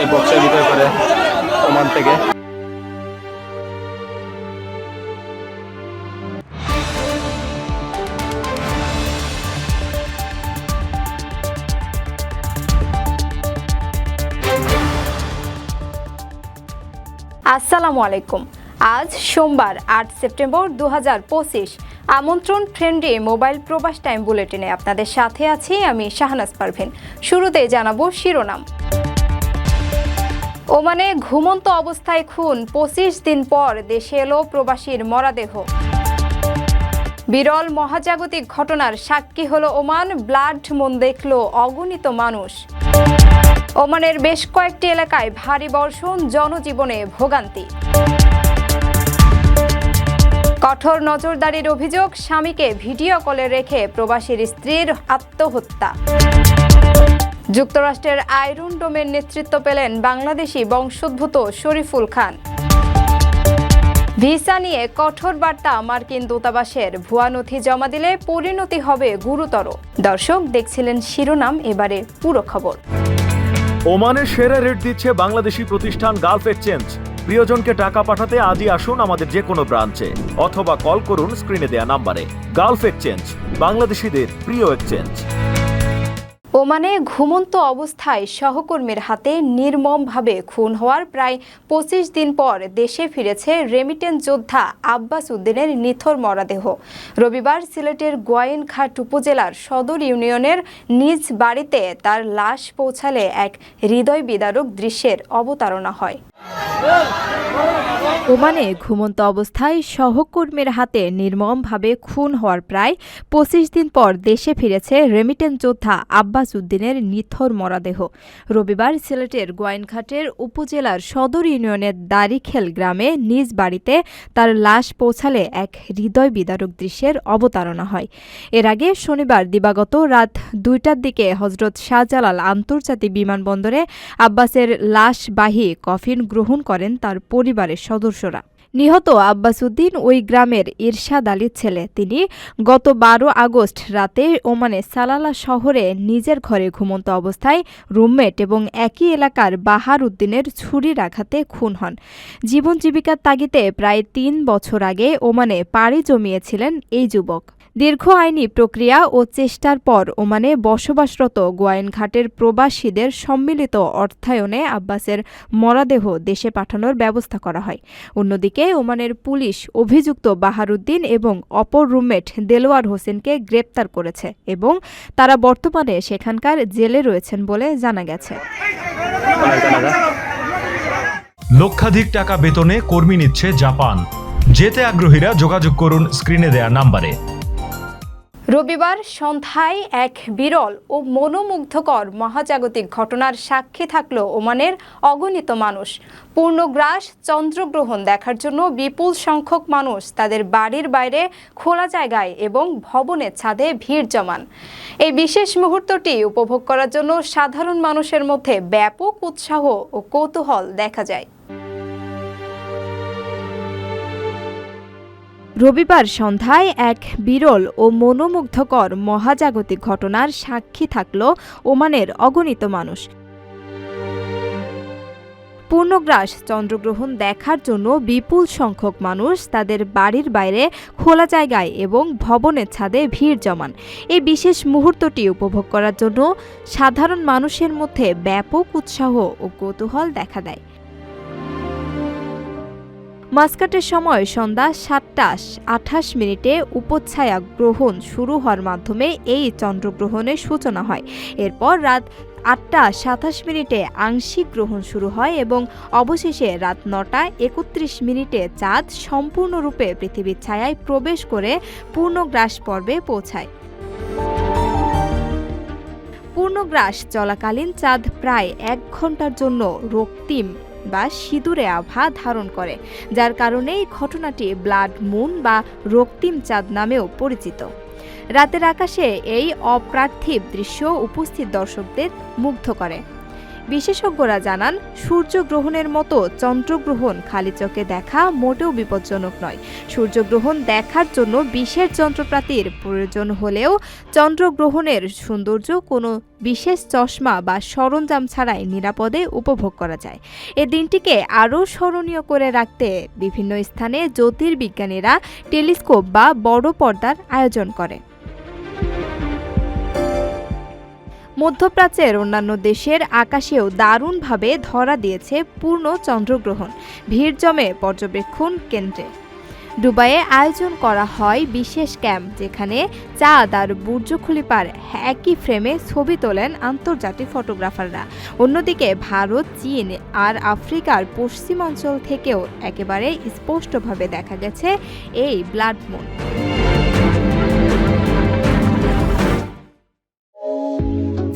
এই বক্সের ভিতরে করে ওমান থেকে। আসসালামু আলাইকুম। আজ সোমবার আট সেপ্টেম্বর দু হাজার পঁচিশ। আমন্ত্রণ ফ্রেন্ডে মোবাইল প্রবাস টাইম বুলেটিনে আপনাদের সাথে আছি আমি শাহনাজ পারভিন। শুরুতে জানাব শিরোনাম। ওমানে ঘুমন্ত অবস্থায় খুন। পঁচিশ দিন পর দেশে এলো প্রবাসীর মরাদেহ। বিরল মহাজাগতিক ঘটনার সাক্ষী হলো ওমান। ব্লাড মন দেখল অগণিত মানুষ। ওমানের বেশ কয়েকটি এলাকায় ভারী বর্ষণ, জনজীবনে ভোগান্তি। কঠোর নজরদারির অভিযোগ, স্বামীকে ভিডিও কলে রেখে প্রবাসীর স্ত্রীর আত্মহত্যা। যুক্তরাষ্ট্রের আয়রন ডোমের নেতৃত্ব পেলেন বাংলাদেশি বংশোদ্ভূত শরীফুল খান। ভিসা নিয়ে কঠোর বার্তা মার্কিন দূতাবাসের। ভুয়া নথি জমা দিলে পরিণতি হবে গুরুতর। দর্শক, দেখছিলেন শিরোনাম, এবারে পুরো খবর। ওমানের সেরা রেট দিচ্ছে বাংলাদেশি প্রতিষ্ঠান গালফ এক্সচেঞ্জ। প্রিয়জনকে টাকা পাঠাতে আজই আসুন আমাদের যে কোনো ব্রাঞ্চে, অথবা কল করুন স্ক্রিনে দেয়া নাম্বারে। গালফ এক্সচেঞ্জ, বাংলাদেশিদের প্রিয় এক্সচেঞ্জ। ওমানে ঘুমন্ত অবস্থায় সহকর্মীর হাতে নির্মমভাবে খুন হওয়ার প্রায় পঁচিশ দিন পর দেশে ফিরেছে রেমিটেন্স যোদ্ধা আব্বাস উদ্দিনের নিথর মরাদেহ। রবিবার সিলেটের গোয়াইনঘাট উপজেলার সদর ইউনিয়নের নিজ বাড়িতে তার লাশ পৌঁছালে এক হৃদয় বিদারক দৃশ্যের অবতারণা হয়। ওমানে ঘুমন্ত অবস্থায় সহকর্মীর হাতে নির্মমভাবে খুন হওয়ার প্রায় পঁচিশ দিন পর দেশে ফিরেছে রেমিটেন্স যোদ্ধা আব্বাস উদ্দিনের নিথর মরাদেহ। রবিবার সিলেটের গোয়াইনঘাটের উপজেলার সদর ইউনিয়নের দারিখেল গ্রামে নিজ বাড়িতে তার লাশ পৌঁছালে এক হৃদয় বিদারক দৃশ্যের অবতারণা হয়। এর আগে শনিবার দিবাগত রাত দুইটার দিকে হজরত শাহজালাল আন্তর্জাতিক বিমানবন্দরে আব্বাসের লাশবাহী কফিন গ্রহণ করেন তার পরিবারের সদস্যরা। নিহত আব্বাসুদ্দিন ওই গ্রামের ইরশাদ আলীর ছেলে। তিনি গত বারো আগস্ট রাতে ওমানে সালালা শহরে নিজের ঘরে ঘুমন্ত অবস্থায় রুমমেট এবং একই এলাকার বাহার উদ্দিনের ছুরির আঘাতে খুন হন। জীবন জীবিকার তাগিতে প্রায় তিন বছর আগে ওমানে পাড়ি জমিয়েছিলেন এই যুবক। দীর্ঘ আইনি প্রক্রিয়া ও চেষ্টার পর ওমানে বসবাসরত গোয়াইনঘাটের প্রবাসীদের সম্মিলিত অর্থায়নে আব্বাসের মরাদেহ দেশে পাঠানোর ব্যবস্থা করা হয়। অন্যদিকে ওমানের পুলিশ অভিযুক্ত বাহারুদ্দিন এবং অপর রুমমেট দেলোয়ার হোসেনকে গ্রেপ্তার করেছে এবং তারা বর্তমানে সেখানকার জেলে রয়েছেন বলে জানা গেছে। লক্ষাধিক টাকা বেতনে কর্মী নিচ্ছে জাপান। যেতে আগ্রহীরা যোগাযোগ করুন স্ক্রিনে দেয়া নাম্বারে। রবিবার সন্ধ্যায় এক বিরল ও মনোমুগ্ধকর মহাজাগতিক ঘটনার সাক্ষী থাকল ওমানের অগণিত মানুষ। পূর্ণগ্রাস, চন্দ্রগ্রহণ দেখার জন্য বিপুল সংখ্যক মানুষ তাদের বাড়ির বাইরে খোলা জায়গায় এবং ভবনের ছাদে ভিড় জমান। এই বিশেষ মুহূর্তটি উপভোগ করার জন্য সাধারণ মানুষের মধ্যে ব্যাপক উৎসাহ ও কৌতূহল দেখা যায়। রবিবার সন্ধ্যায় এক বিরল ও মনোমুগ্ধকর মহাজাগতিক ঘটনার সাক্ষী থাকল ওমানের অগণিত মানুষ। পূর্ণগ্রাস চন্দ্রগ্রহণ দেখার জন্য বিপুল সংখ্যক মানুষ তাদের বাড়ির বাইরে খোলা জায়গায় এবং ভবনের ছাদে ভিড় জমান। এই বিশেষ মুহূর্তটি উপভোগ করার জন্য সাধারণ মানুষের মধ্যে ব্যাপক উৎসাহ ও কৌতূহল দেখা দেয়। মাস্কাটের সময় সন্ধ্যা সাতটা আঠাশ মিনিটে উপচ্ছায়া গ্রহণ শুরু হওয়ার মাধ্যমে এই চন্দ্রগ্রহণের সূচনা হয়। এরপর রাত আটটা সাতাশ মিনিটে আংশিক গ্রহণ শুরু হয় এবং অবশেষে রাত নটা একত্রিশ মিনিটে চাঁদ সম্পূর্ণরূপে পৃথিবীর ছায়ায় প্রবেশ করে পূর্ণগ্রাস পর্বে পৌঁছায়। পূর্ণগ্রাস চলাকালীন চাঁদ প্রায় এক ঘণ্টার জন্য রক্তিম বা সিঁদুরে আভা ধারণ করে, যার কারণে এই ঘটনাটি ব্লাড মুন বা রক্তিম চাঁদ নামেও পরিচিত। রাতের আকাশে এই অপ্রার্থিব দৃশ্য উপস্থিত দর্শকদের মুগ্ধ করে। বিশেষজ্ঞরা জানান, সূর্যগ্রহণের মতো চন্দ্রগ্রহণ খালি চোখে দেখা মোটেও বিপজ্জনক নয়। সূর্যগ্রহণ দেখার জন্য বিশেষ যন্ত্রপাতির প্রয়োজন হলেও চন্দ্রগ্রহণের সৌন্দর্য কোনো বিশেষ চশমা বা সরঞ্জাম ছাড়াই নিরাপদে উপভোগ করা যায়। এ দিনটিকে আরও স্মরণীয় করে রাখতে বিভিন্ন স্থানে জ্যোতির্বিজ্ঞানীরা টেলিস্কোপ বা বড় পর্দার আয়োজন করে মধ্যপ্রাচ্যের অন্যান্য দেশের আকাশেও দারুণভাবে ধরা দিয়েছে পূর্ণ চন্দ্রগ্রহণ। ভিড় জমে পর্যবেক্ষণ কেন্দ্রে। দুবাইয়ে আয়োজন করা হয় বিশেষ ক্যাম্প, যেখানে চাঁদ আর বুর্জ খলিফার একই ফ্রেমে ছবি তোলেন আন্তর্জাতিক ফটোগ্রাফাররা। অন্যদিকে ভারত, চীন আর আফ্রিকার পশ্চিমাঞ্চল থেকেও একেবারে স্পষ্টভাবে দেখা গেছে এই ব্লাড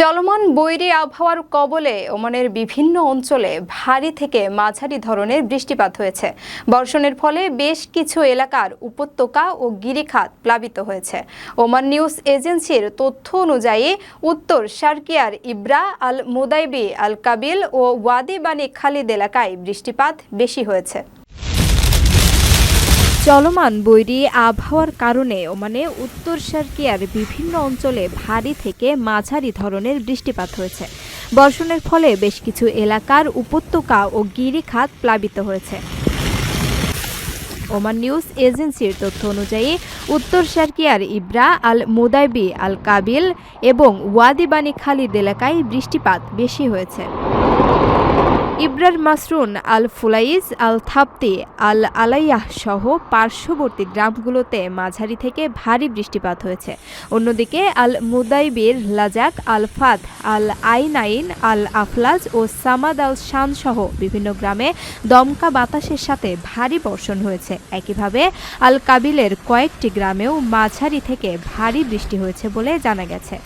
চলমান বৈরী আবহাওয়ার কবলে ওমানের বিভিন্ন অঞ্চলে ভারী থেকে মাঝারি ধরনের বৃষ্টিপাত হয়েছে। বর্ষণের ফলে বেশ কিছু এলাকার উপত্যকা ও গিরিখাত প্লাবিত হয়েছে। ওমান নিউজ এজেন্সির তথ্য অনুযায়ী, উত্তর সার্কিয়ার ইব্রা আল মুদাইবি আল কাবিল ও ওয়াদি বানি খালিদ এলাকায় বৃষ্টিপাত বেশি হয়েছে। চলমান বৈরী আবহাওয়ার কারণে ওমানে উত্তর সার্কিয়ার বিভিন্ন অঞ্চলে ভারী থেকে মাঝারি ধরনের বৃষ্টিপাত হয়েছে। বর্ষণের ফলে বেশ কিছু এলাকার উপত্যকা ও গিরিখাত প্লাবিত হয়েছে। ওমান নিউজ এজেন্সির তথ্য অনুযায়ী, উত্তর সার্কিয়ার ইব্রা আল মুদাইবি আল কাবিল এবং ওয়াদিবানি খালিদ এলাকায় বৃষ্টিপাত বেশি হয়েছে। ইব্রার মাসরুন আল ফুলাইজ আল থাপ্তি আল আলাইয়াহ সহ পার্শ্ববর্তী গ্রামগুলোতে মাঝারি থেকে ভারী বৃষ্টিপাত হয়েছে। অন্যদিকে আল মুদাইবির লাজাক আল ফাত আল আইনাইন আল আফলাজ ও সামাদ আল শান সহ বিভিন্ন গ্রামে দমকা বাতাসের সাথে ভারী বর্ষণ হয়েছে। একইভাবে আল কাবিলের কয়েকটি গ্রামেও মাঝারি থেকে ভারী বৃষ্টি হয়েছে বলে জানা গেছে।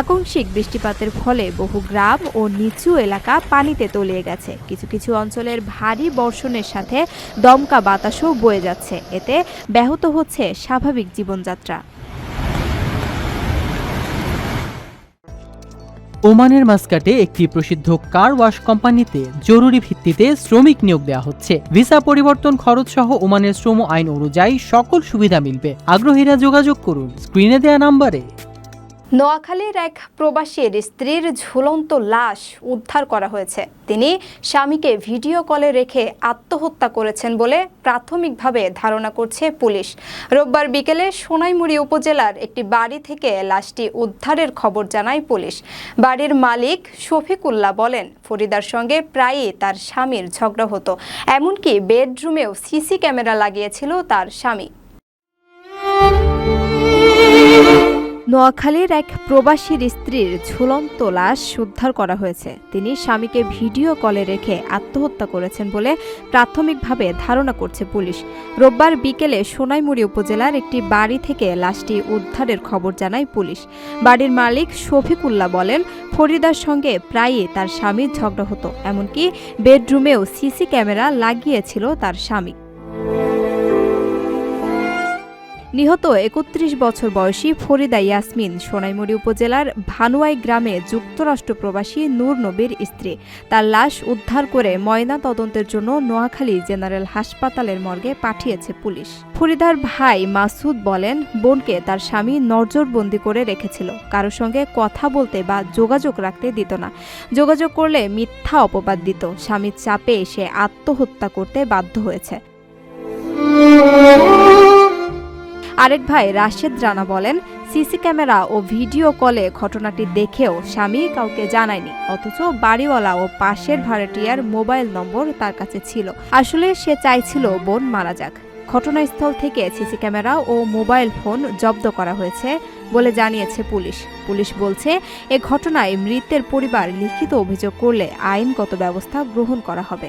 আকস্মিক বৃষ্টিপাতের ফলে বহু গ্রাম ও নিচু এলাকা পানিতে তলিয়ে গেছে। কিছু কিছু অঞ্চলের ভারী বর্ষণের সাথে দমকা বাতাসও বয়ে যাচ্ছে। এতে ব্যাহত হচ্ছে স্বাভাবিক জীবনযাত্রা। ওমানের মাস্কাটে একটি প্রসিদ্ধ কার ওয়াশ কোম্পানিতে জরুরি ভিত্তিতে শ্রমিক নিয়োগ দেওয়া হচ্ছে। ভিসা পরিবর্তন খরচ সহ ওমানের শ্রম আইন অনুযায়ী সকল সুবিধা মিলবে। আগ্রহীরা যোগাযোগ করুন। স্ক্রিনে দেয়া নাম্বারে নোয়াখালীর এক প্রবাসীর স্ত্রীর ঝুলন্ত লাশ উদ্ধার করা হয়েছে। তিনি স্বামীকে ভিডিও কলে রেখে আত্মহত্যা করেছেন বলে প্রাথমিকভাবে ধারণা করছে পুলিশ। রোববার বিকেলে সোনাইমুড়ি উপজেলার একটি বাড়ি থেকে লাশটি উদ্ধারের খবর জানায় পুলিশ। বাড়ির মালিক শফিকুল্লাহ বলেন, ফরিদার সঙ্গে প্রায়ই তার স্বামীর ঝগড়া হতো। এমনকি বেডরুমেও সিসি ক্যামেরা লাগিয়েছিল তার স্বামী। নোয়াখালীর এক প্রবাসীর স্ত্রীর ঝুলন্ত লাশ উদ্ধার করা হয়েছে। তিনি স্বামীকে ভিডিও কলে রেখে আত্মহত্যা করেছেন বলে প্রাথমিকভাবে ধারণা করছে পুলিশ। রোববার বিকেলে সোনাইমুড়ি উপজেলার একটি বাড়ি থেকে লাশটি উদ্ধারের খবর জানায় পুলিশ। বাড়ির মালিক শফিকুল্লাহ বলেন, ফরিদার সঙ্গে প্রায়ই তার স্বামীর ঝগড়া হতো, এমনকি বেডরুমেও সিসি ক্যামেরা লাগিয়েছিল তার স্বামী। নিহত একত্রিশ বছর বয়সী ফরিদা ইয়াসমিন সোনাইমুড়ি উপজেলার ভানুয়াই গ্রামে যুক্তরাষ্ট্র প্রবাসী নূর নবীর স্ত্রী। তার লাশ উদ্ধার করে ময়না তদন্তের জন্য নোয়াখালী জেনারেল হাসপাতালের মর্গে পাঠিয়েছে পুলিশ। ফরিদার ভাই মাসুদ বলেন, বোনকে তার স্বামী নজরবন্দি করে রেখেছিল। কারও সঙ্গে কথা বলতে বা যোগাযোগ রাখতে দিত না। যোগাযোগ করলে মিথ্যা অপবাদ দিত। স্বামীর চাপে সে আত্মহত্যা করতে বাধ্য হয়েছে। আরেক ভাই রাশেদ রানা বলেন, সিসি ক্যামেরা ও ভিডিও কলে ঘটনাটি দেখেও স্বামী কাউকে জানায়নি, অথচ বাড়িওয়ালা ও পাশের ভাড়াটিয়ার মোবাইল নম্বর তার কাছে ছিল। আসলে সে চাইছিল বোন মারা যাক। ঘটনাস্থল থেকে সিসি ক্যামেরা ও মোবাইল ফোন জব্দ করা হয়েছে বলে জানিয়েছে পুলিশ। পুলিশ বলছে, এ ঘটনায় মৃতের পরিবার লিখিত অভিযোগ করলে আইনগত ব্যবস্থা গ্রহণ করা হবে।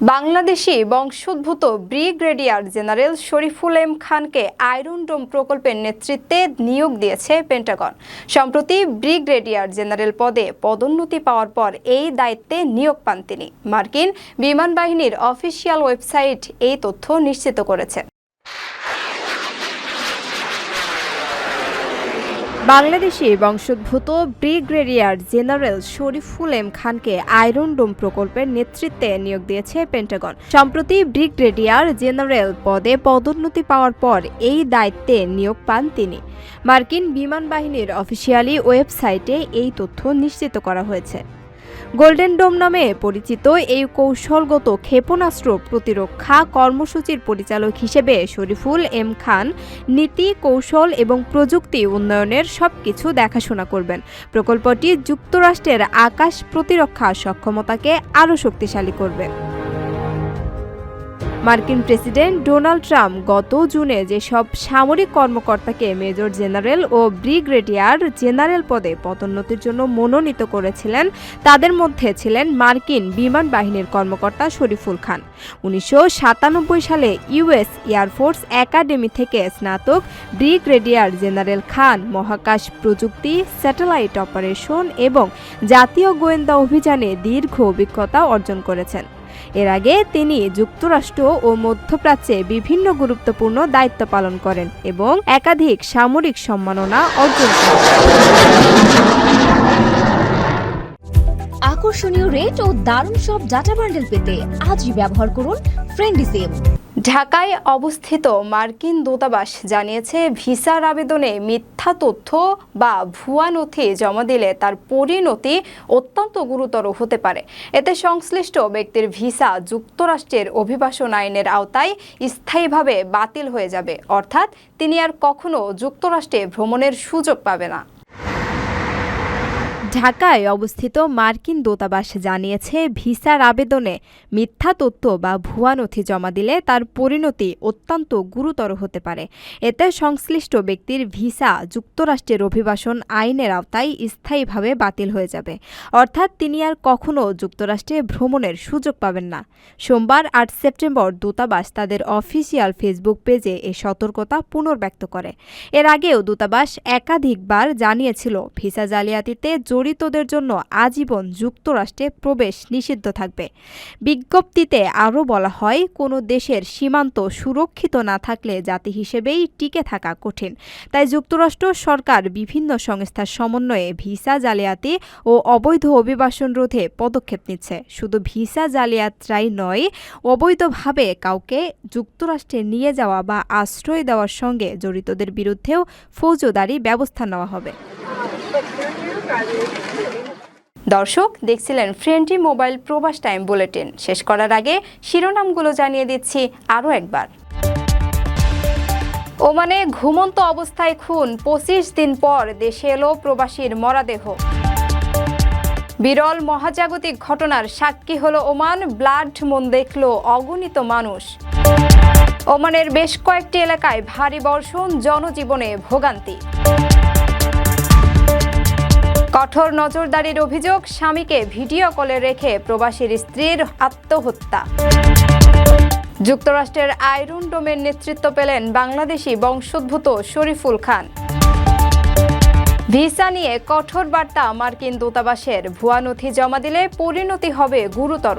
বাংলাদেশি বংশোদ্ভূত ব্রিগেডিয়ার জেনারেল শরীফুল এম খানকে আয়রন ডোম প্রকল্পের নেতৃত্বে নিয়োগ দিয়েছে পেন্টাগন। সম্প্রতি ব্রিগেডিয়ার জেনারেল পদে পদোন্নতি পাওয়ার পর এই দায়িত্বে নিয়োগ পান তিনি। মার্কিন বিমান বাহিনীর অফিসিয়াল ওয়েবসাইট এই তথ্য নিশ্চিত করেছে। বাংলাদেশি বংশোদ্ভূত ব্রিগ্রেডিয়ার জেনারেল শরীফুল এম খানকে আয়রন ডোম প্রকল্পের নেতৃত্বে নিয়োগ দিয়েছে পেন্টাগন। সম্প্রতি ব্রিগ্রেডিয়ার জেনারেল পদে পদোন্নতি পাওয়ার পর এই দায়িত্বে নিয়োগ পান তিনি। মার্কিন বিমান বাহিনীর অফিসিয়ালি ওয়েবসাইটে এই তথ্য নিশ্চিত করা হয়েছে। গোল্ডেন ডোম নামে পরিচিত এই কৌশলগত ক্ষেপণাস্ত্র প্রতিরক্ষা কর্মসূচির পরিচালক হিসেবে শরীফুল এম খান নীতি, কৌশল এবং প্রযুক্তি উন্নয়নের সব কিছু দেখাশোনা করবেন। প্রকল্পটি যুক্তরাষ্ট্রের আকাশ প্রতিরক্ষা সক্ষমতাকে আরও শক্তিশালী করবে। মার্কিন প্রেসিডেন্ট ডোনাল্ড ট্রাম্প গত জুনে যেসব সামরিক কর্মকর্তাকে মেজর জেনারেল ও ব্রিগেডিয়ার জেনারেল পদে পদোন্নতির জন্য মনোনীত করেছিলেন, তাদের মধ্যে ছিলেন মার্কিন বিমান বাহিনীর কর্মকর্তা শরীফুল খান। উনিশশো সাতানব্বই সালে ইউএস এয়ারফোর্স একাডেমি থেকে স্নাতক ব্রিগেডিয়ার জেনারেল খান মহাকাশ প্রযুক্তি, স্যাটেলাইট অপারেশন এবং জাতীয় গোয়েন্দা অভিযানে দীর্ঘ অভিজ্ঞতা অর্জন করেছেন। এর আগে তিনি যুক্তরাষ্ট্র ও মধ্যপ্রাচ্যে বিভিন্ন গুরুত্বপূর্ণ দায়িত্ব পালন করেন এবং একাধিক সামরিক সম্মাননা অর্জন করেন। আকর্ষণীয় রেট ও দারুণ সব ডাটা বান্ডেল পেতে আজই ব্যবহার করুন ফ্রেন্ডি সিম ঢাকায় অবস্থিত মার্কিন দূতাবাস জানিয়েছে, ভিসার আবেদনে মিথ্যা তথ্য বা ভুয়া নথি জমা দিলে তার পরিণতি অত্যন্ত গুরুতর হতে পারে। এতে সংশ্লিষ্ট ব্যক্তির ভিসা যুক্তরাষ্ট্রের অভিবাসন আইনের আওতায় স্থায়ীভাবে বাতিল হয়ে যাবে। অর্থাৎ তিনি আর কখনো যুক্তরাষ্ট্রে ভ্রমণের সুযোগ পাবে না। ঢাকায় অবস্থিত মার্কিন দূতাবাস জানিয়েছে, ভিসার আবেদনে মিথ্যা তথ্য বা ভুয়া নথি জমা দিলে তার পরিণতি অত্যন্ত গুরুতর হতে পারে। এতে সংশ্লিষ্ট ব্যক্তির ভিসা যুক্তরাষ্ট্রের অভিবাসন আইনের আওতায় স্থায়ীভাবে বাতিল হয়ে যাবে। অর্থাৎ তিনি আর কখনও যুক্তরাষ্ট্রে ভ্রমণের সুযোগ পাবেন না। সোমবার আট সেপ্টেম্বর দূতাবাস তাদের অফিসিয়াল ফেসবুক পেজে এ সতর্কতা পুনর্ব্যক্ত করে। এর আগেও দূতাবাস একাধিকবার জানিয়েছিল, ভিসা জালিয়াতিতে জড়িতদের জন্য আজীবন যুক্তরাষ্ট্রে প্রবেশ নিষিদ্ধ থাকবে। বিজ্ঞপ্তিতে আরও বলা হয়, কোনো দেশের সীমান্ত সুরক্ষিত না থাকলে জাতি হিসেবেই টিকে থাকা কঠিন। তাই যুক্তরাষ্ট্র সরকার বিভিন্ন সংস্থার সমন্বয়ে ভিসা জালিয়াতি ও অবৈধ অভিবাসন রোধে পদক্ষেপ নিচ্ছে। শুধু ভিসা জালিয়াতরাই নয়, অবৈধভাবে কাউকে যুক্তরাষ্ট্রে নিয়ে যাওয়া বা আশ্রয় দেওয়ার সঙ্গে জড়িতদের বিরুদ্ধেও ফৌজদারি ব্যবস্থা নেওয়া হবে। দর্শক, দেখছিলেন ফ্রেন্ডলি মোবাইল প্রবাস টাইম বুলেটিন। শেষ করার আগে শিরোনামগুলো জানিয়ে দিচ্ছি আরও একবার। ওমানে ঘুমন্ত অবস্থায় খুন, পঁচিশ দিন পর দেশে এলো প্রবাসীর মরাদেহ। বিরল মহাজাগতিক ঘটনার সাক্ষী হলো ওমান, ব্লাড মন দেখল অগণিত মানুষ। ওমানের বেশ কয়েকটি এলাকায় ভারী বর্ষণ, জনজীবনে ভোগান্তি। কঠোর নজরদারির অভিযোগ স্বামীকে ভিডিও কলে রেখে প্রবাসীর স্ত্রীর আত্মহত্যা। যুক্তরাষ্ট্রের আয়রন ডোমের নেতৃত্ব পেলেন বাংলাদেশি বংশোদ্ভূত শরীফুল খান। ভিসা নিয়ে কঠোর বার্তা মার্কিন দূতাবাসের ভুয়া নথি জমা দিলে পরিণতি হবে গুরুতর।